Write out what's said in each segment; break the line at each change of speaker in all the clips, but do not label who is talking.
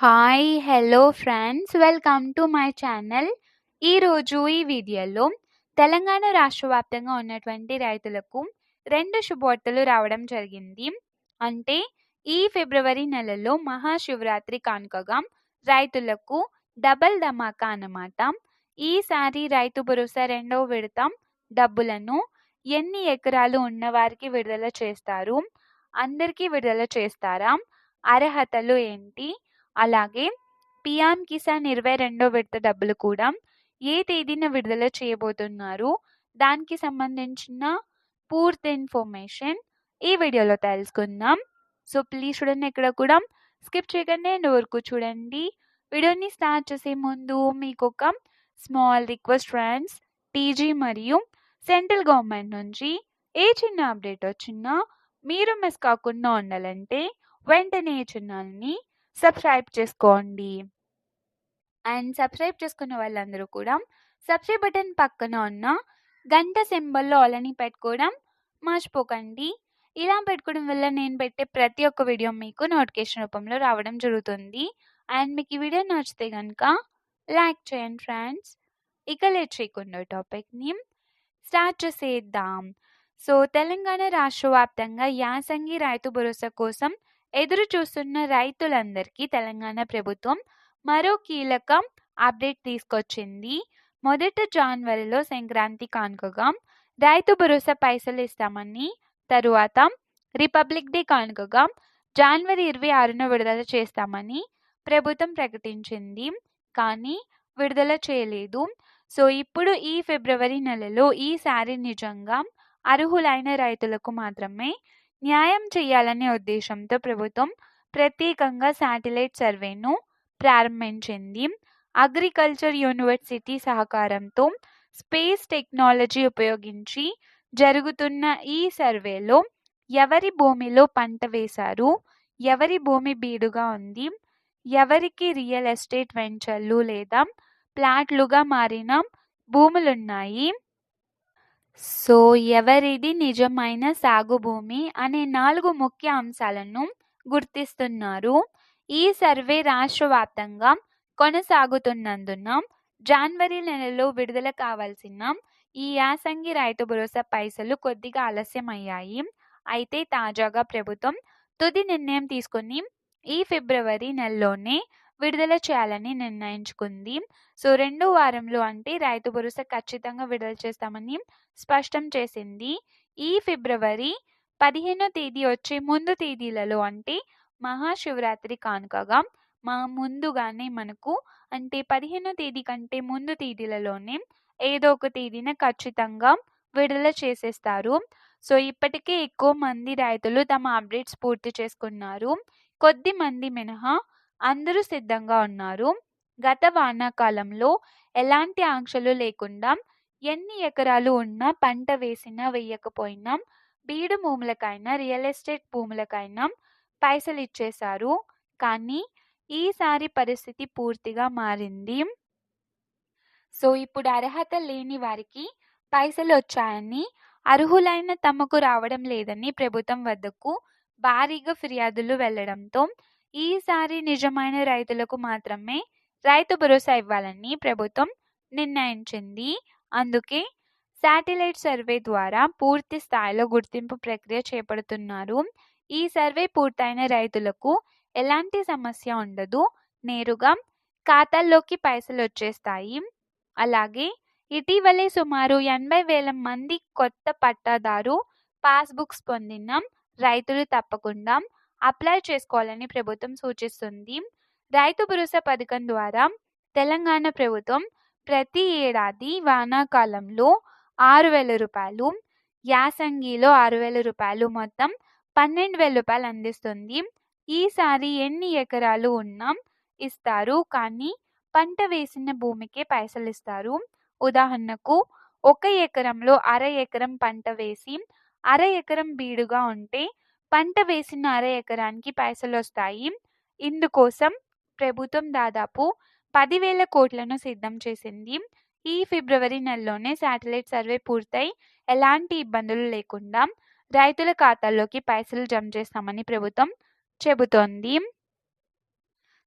Hi! Hello friends. Welcome to my channel. ఈరోజు ఈ వీడియోలో తెలంగాణ రాష్ట్ర వ్యాప్తంగా ఉన్నటువంటి రైతులకు రెండు శుభవార్తలు రావడం జరిగింది. అంటే ఈ ఫిబ్రవరి నెలలో మహాశివరాత్రి కానుకగా రైతులకు డబల్ ధమాకా అన్నమాట. ఈసారి రైతు భరోసా రెండవ విడత డబ్బులను ఎన్ని ఎకరాలు ఉన్నవారికి విడుదల చేస్తారు? అందరికీ విడుదల చేస్తారా? అర్హతలు ఏంటి? అలాగే పిఎం కిసాన్ 22వ విడత డబ్బులు కూడా ఏ తేదీన విడుదల చేయబోతున్నారు? దానికి సంబంధించిన పూర్తి ఇన్ఫర్మేషన్ ఈ వీడియోలో తెలుసుకుందాం. సో, ప్లీజ్ చూడండి ఎక్కడ కూడా స్కిప్ చేయకుండా నేను వరకు చూడండి. వీడియోని స్టార్ట్ చేసే ముందు మీకొక స్మాల్ రిక్వెస్ట్ ఫ్రెండ్స్. టీజీ మరియు సెంట్రల్ గవర్నమెంట్ నుంచి ఏ చిన్న అప్డేట్ వచ్చినా మీరు మిస్ కాకుండా ఉండాలంటే వెంటనే ఏ ఛానల్‌ని సబ్స్క్రైబ్ చేసుకోండి. అండ్ సబ్స్క్రైబ్ చేసుకున్న వాళ్ళందరూ కూడా సబ్స్క్రైబ్ బటన్ పక్కన ఉన్న గంట సింబల్‌లో ఆలని పెట్టుకోవడం మర్చిపోకండి. ఇలా పెట్టుకోవడం వల్ల నేను పెట్టే ప్రతి ఒక్క వీడియో మీకు నోటిఫికేషన్ రూపంలో రావడం జరుగుతుంది. అండ్ మీకు ఈ వీడియో నచ్చితే కనుక లైక్ చేయండి ఫ్రెండ్స్. ఇక లేట్ చేయకుండా టాపిక్‌ని స్టార్ట్ చేసేద్దాం. సో, తెలంగాణ రాష్ట్ర వ్యాప్తంగా యాసంగి రైతు భరోసా కోసం ఎదురు చూస్తున్న రైతులందరికీ తెలంగాణ ప్రభుత్వం మరో కీలక అప్డేట్ తీసుకొచ్చింది. మొదట జనవరిలో సంక్రాంతి కానుకగా రైతు భరోసా పైసలు ఇస్తామని, తరువాత రిపబ్లిక్ డే కానుకగా జనవరి 26న విడుదల చేస్తామని ప్రభుత్వం ప్రకటించింది. కానీ విడుదల చేయలేదు. సో, ఇప్పుడు ఈ ఫిబ్రవరి నెలలో ఈసారి నిజంగా అర్హులైన రైతులకు మాత్రమే న్యాయం చేయాలనే ఉద్దేశంతో ప్రభుత్వం ప్రత్యేకంగా శాటిలైట్ సర్వేను ప్రారంభించింది. అగ్రికల్చర్ యూనివర్సిటీ సహకారంతో స్పేస్ టెక్నాలజీ ఉపయోగించి జరుగుతున్న ఈ సర్వేలో ఎవరి భూమిలో పంట వేశారు? ఎవరి భూమి బీడుగా ఉంది? ఎవరికి రియల్ ఎస్టేట్ వెంచర్లు లేదా ప్లాట్‌లుగా మారిన భూములున్నాయి? సో, ఎవరిది నిజమైన సాగు భూమి అనే నాలుగు ముఖ్య అంశాలను గుర్తిస్తున్నారు. ఈ సర్వే రాష్ట్ర వ్యాప్తంగా కొనసాగుతున్నందున జనవరి నెలలో విడుదల కావాల్సిన ఈ యాసంగి రైతు భరోసా పైసలు కొద్దిగా ఆలస్యమయ్యాయి. అయితే తాజాగా ప్రభుత్వం తుది నిర్ణయం తీసుకుని ఈ ఫిబ్రవరి నెలలోనే విడుదల చేయాలని నిర్ణయించుకుంది. సో, రెండో వారంలో అంటే రైతు భరోసా ఖచ్చితంగా విడుదల చేస్తామని స్పష్టం చేసింది. ఈ ఫిబ్రవరి 15వ తేదీ వచ్చే ముందు తేదీలలో అంటే మహాశివరాత్రి కానుకగా మా ముందుగానే మనకు అంటే 15వ తేదీ కంటే ముందు తేదీలలోనే ఏదో ఒక తేదీన ఖచ్చితంగా విడుదల చేసేస్తారు. సో, ఇప్పటికే ఎక్కువ మంది రైతులు తమ అప్డేట్స్ పూర్తి చేసుకున్నారు. కొద్ది మంది మినహా అందరూ సిద్ధంగా ఉన్నారు. గత వానాకాలంలో ఎలాంటి ఆంక్షలు లేకుండా ఎన్ని ఎకరాలు ఉన్నా, పంట వేసినా వేయకపోయినా, బీడు భూములకైనా, రియల్ ఎస్టేట్ భూములకైనా పైసలు ఇచ్చేశారు కానీ ఈసారి పరిస్థితి పూర్తిగా మారింది. సో, ఇప్పుడు అర్హత లేని వారికి పైసలు వచ్చాయని అర్హులైన తమకు రావడం లేదని ప్రభుత్వం వద్దకు భారీగా ఫిర్యాదులు వెళ్ళడంతో ఈసారి నిజమైన రైతులకు మాత్రమే రైతు భరోసా ఇవ్వాలని ప్రభుత్వం నిర్ణయించింది. అందుకే శాటిలైట్ సర్వే ద్వారా పూర్తి స్థాయిలో గుర్తింపు ప్రక్రియ చేపడుతున్నారు. ఈ సర్వే పూర్తయిన రైతులకు ఎలాంటి సమస్య ఉండదు. నేరుగా ఖాతాల్లోకి పైసలు వచ్చేస్తాయి అలాగే ఇటీవలే సుమారు ఎనభై వేల మంది కొత్త పట్టాదారు పాస్‌బుక్స్ పొందిన రైతులు తప్పకుండా అప్లై చేసుకోవాలని ప్రభుత్వం సూచిస్తుంది. రైతు భరోసా పథకం ద్వారా తెలంగాణ ప్రభుత్వం ప్రతి ఏడాది వానాకాలంలో ఆరు వేల రూపాయలు యాసంగిలో ఆరు వేల రూపాయలు మొత్తం పన్నెండు వేల రూపాయలు అందిస్తుంది. ఈసారి ఎన్ని ఎకరాలు ఉన్నాం ఇస్తారు. కానీ పంట వేసిన భూమికే పైసలిస్తారు. ఉదాహరణకు ఒక ఎకరంలో అర ఎకరం పంట వేసి, అర ఎకరం బీడుగా ఉంటే పంట వేసిన అర ఎకరానికి పైసలు వస్తాయి ఇందుకోసం ప్రభుత్వం దాదాపు పదివేల కోట్లను సిద్ధం చేసింది. ఈ ఫిబ్రవరి నెలలోనే శాటిలైట్ సర్వే పూర్తయి ఎలాంటి ఇబ్బందులు లేకుండా రైతుల ఖాతాల్లోకి పైసలు జమ చేస్తామని ప్రభుత్వం చెబుతోంది.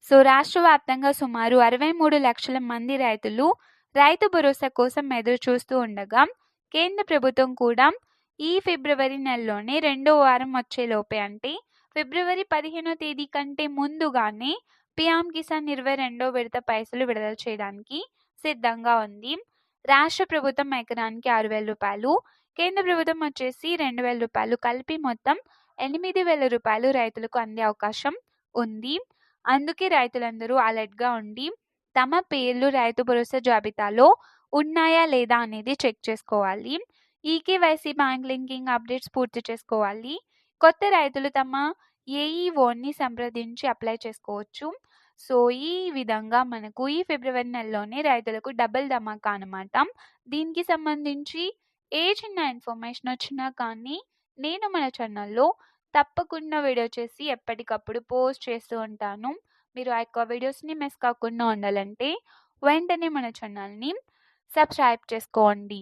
సో రాష్ట్ర వ్యాప్తంగా సుమారు అరవై మూడు లక్షల మంది రైతులు రైతు భరోసా కోసం ఎదురు చూస్తూ ఉండగా కేంద్ర ప్రభుత్వం కూడా ఈ ఫిబ్రవరి నెలలోనే రెండో వారం వచ్చేలోపే అంటే ఫిబ్రవరి పదిహేనో తేదీ కంటే ముందుగానే పిఎం కిసాన్ ఇరవై రెండో విడత పైసలు విడుదల చేయడానికి సిద్ధంగా ఉంది. రాష్ట్ర ప్రభుత్వం ఎకరానికి ఆరు వేల రూపాయలు కేంద్ర ప్రభుత్వం వచ్చేసి రెండు వేల రూపాయలు కలిపి మొత్తం ఎనిమిది వేల రూపాయలు రైతులకు అందే అవకాశం ఉంది. అందుకే రైతులందరూ అలర్ట్గా ఉండి తమ పేర్లు రైతు భరోసా జాబితాలో ఉన్నాయా లేదా అనేది చెక్ చేసుకోవాలి. ఈకేవైసీ బ్యాంక్ లింకింగ్ అప్డేట్స్ పూర్తి చేసుకోవాలి. కొత్త రైతులు తమ ఏఈఓని సంప్రదించి అప్లై చేసుకోవచ్చు. సో ఈ విధంగా మనకు ఈ ఫిబ్రవరి నెలలోనే రైతులకు డబుల్ ధమాకా అనమాట దీనికి సంబంధించి ఏ చిన్న ఇన్ఫర్మేషన్ వచ్చినా కానీ నేను మన ఛానల్లో తప్పకుండా వీడియో చేసి ఎప్పటికప్పుడు పోస్ట్ చేస్తూ ఉంటాను. మీరు ఆ యొక్క వీడియోస్ని మిస్ కాకుండా ఉండాలంటే వెంటనే మన ఛానల్ని సబ్స్క్రైబ్ చేసుకోండి.